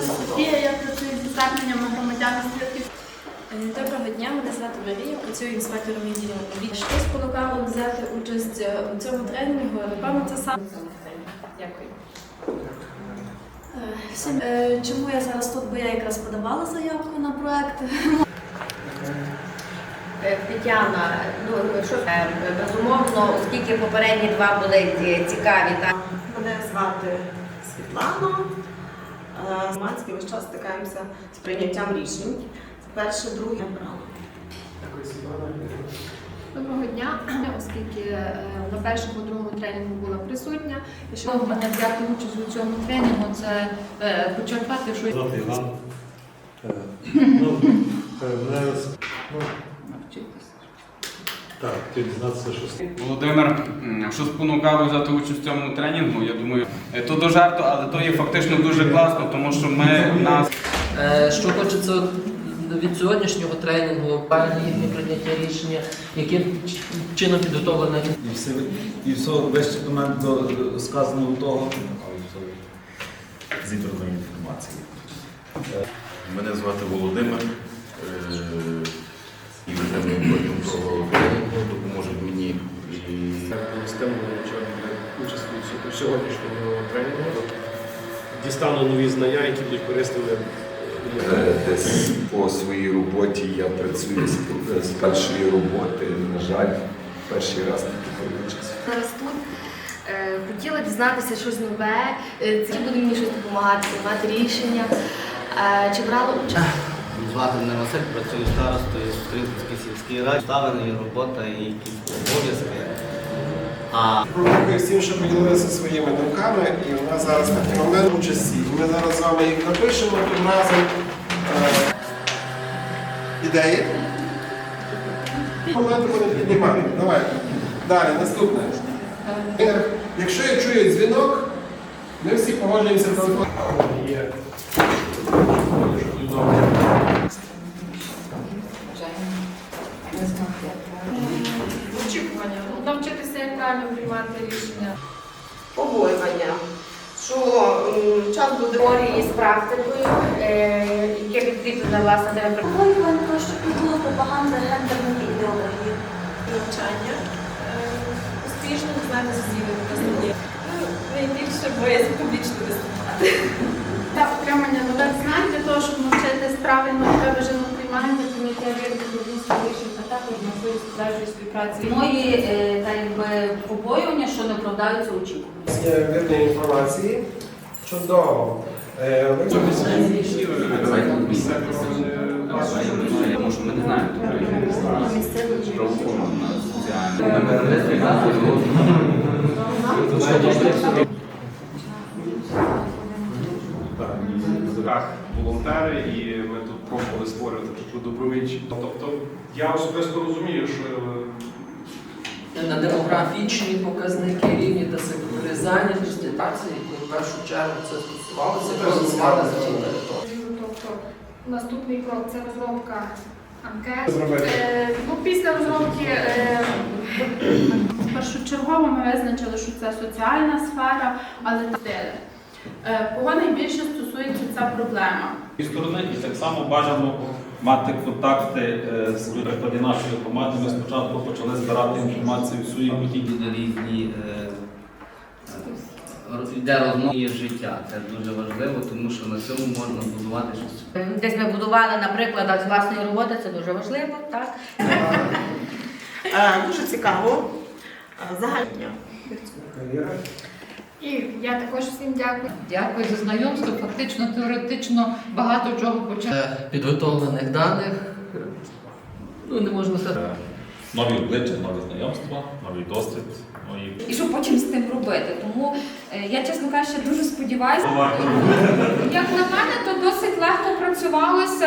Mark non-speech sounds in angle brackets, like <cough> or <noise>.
звати Софія, я працюю зі зверненнями громадян спілків. Е, Доброго дня, мене звати Марія, працюю інспектором відділу ОВІД. Що спонукало взяти участь е, у цьому тренінгу? Напевно, це саме. Дякую. Е, Всім, чому я зараз тут? Бо я якраз подавала заявку на проект. Тетяна, ну що безумовно, оскільки попередні два були цікаві, так Мене звати Світлана. Е, Громадські весь час стикаємося з прийняттям рішень. Це перше, друге брала. Доброго дня, <clears throat> оскільки е, на першому другому тренінгу була присутня. І що мене взяти участь у цьому тренінгу, це е, почерпати щось. Звати Іван. <clears throat> Е, Ну, е, мене ну, так, Володимир, що спонукало взяти участь в цьому тренінгу, я думаю, е, то до жарту, але то є фактично дуже класно, тому що ми нас Е, Що хочеться від сьогоднішнього тренінгу, пані прийняття рішення, яким чином підготовлена І все, і все весь документ до сказаного того зібраної інформації. Мене звати Володимир. І ви потім про допоможуть мені. В сьогоднішньому тренінгу. Дістану нові знання, які будуть корисними. е, десь по своїй роботі я працюю з, з першої роботи. На жаль, перший раз таки получився. Зараз тут е, хотіла дізнатися щось нове, е, це буде мені щось допомагати, приймати рішення. Е, Чи брала участь? Звати мене Василь, працюю старостою в Стрілківській сільській раді. Ставлена є робота і якісь обов'язки. А Дякую всім, що поділилися своїми думками. І у нас зараз такий момент участі. І Ми зараз з вами їх напишемо тим разом. Е, ідеї. Моменти будемо піднімати. Давайте. Далі, наступне. Е, Якщо я чую дзвінок, ми всі погоджуємося про Є. Очікування. Ну, Навчитися приймати рішення. Побоювання, що час буде теорії з практикою, е, яке підкріплене власне тими Побоювань про що було пропаганда гендерної ідеології. навчання. Е, Успішно знати сусіди показники. Найбільше боязь публічно виступати. Та отримання нових знань для того, щоб навчитись правильно і виважено приймання прийняття вірних рішень, а також можливість подальшої співпраці. мої е, та якби побоювання, що не оправдаються очікування. Вірної інформації. Чудово. Е, ви тому що ми не знаємо правоохоронна Так, волонтери, і ми тут пробували створювати таку добровільчу. Тобто я особисто розумію, що на демографічні показники рівні та секторі зайнятості, так, це в першу чергу це стосувалося проголосувати за ті території. Тобто наступний крок це розробка анкет. Е, Ну, після розробки е, першочергово ми визначили, що це соціальна сфера, але стили. Е, Кого найбільше стосується ця проблема? зі сторони, і так само бажано мати контакти е, з прикладі нашої громади. Ми спочатку почали збирати інформацію всю, яку тільки буде різні е, йде розмови життя. Це дуже важливо, тому що на цьому можна будувати щось. Десь ми будували на прикладах з власної роботи, це дуже важливо, так? Дуже цікаво. Загальня. І я також всім дякую. Дякую за знайомство. Фактично, теоретично багато чого почали. Е, Підготовлених даних, ну не можна сказати. Нові обличчя, нові знайомства, новий досвід. нові І що потім з тим робити? Тому е, я, чесно кажучи, дуже сподіваюся. Як на мене, то досить легко працювалося.